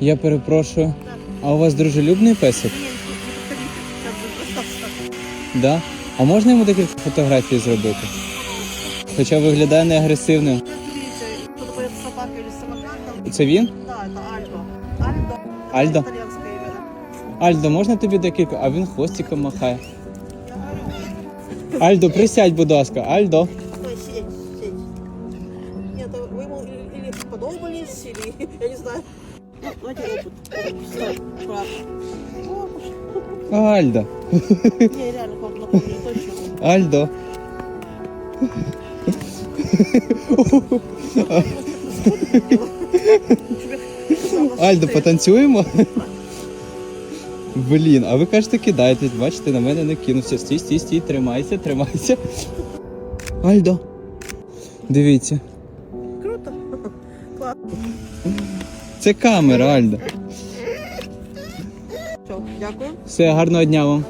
Я перепрошую. А у вас дружелюбний песик? Да? А можна йому декілька фотографій зробити? Хоча виглядає не агресивним. Це він? Да, это Альдо. Альдо. Альдо, можна тобі декілька? А він хвостиком махає. Альдо, присядь, будь ласка. Альдо. Нет, вы ему или, или подобались, или, я не знаю. Давайте опыт. Альдо. Не, реально, как напомню, точно. Альдо. Альдо, потанцюємо? Блін, а ви кажете, кидайтесь, бачите, на мене не кинувся. Стій, стій, стій, тримайся, тримайся. Альдо. Дивіться. Це камера, Альда. Все, дякую. Все, гарного дня вам.